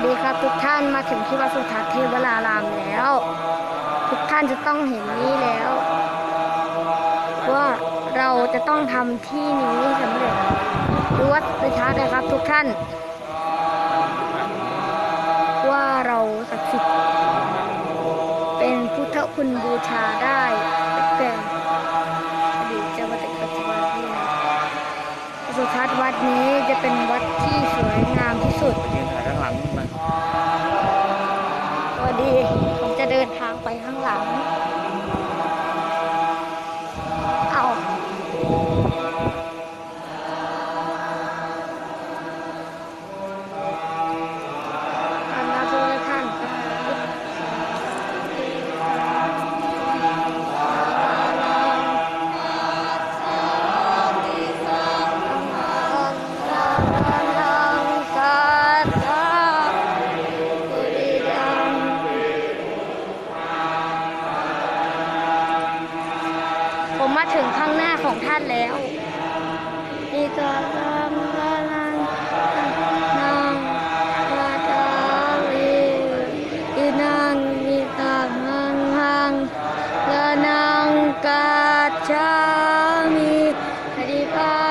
วัสดีครับทุกท่านมาถึงที่วัดสุทัศน์เทวรารามแล้ว ทุกท่านจะต้องเห็นนี้แล้ว ว่าเราจะต้องทำที่นี้ให้สำเร็จดูวัดสุทัศน์นะครับ ทุกท่าน ว่าเราศักดิ์สิทธิ์เป็นพุทธคุณบูชาได้แต่อดีตจนมาถึงปัจจุบันนี้นะวัดสุทัศน์วัดนี้จะเป็นวัดที่สวยงาม เดินทางไปข้างหลัง ถึงข้างหน้าของท่านแล้วอีกาลังางนังวาตาลีอีนังอีกาลังหังกานังกาชามีปฏิภา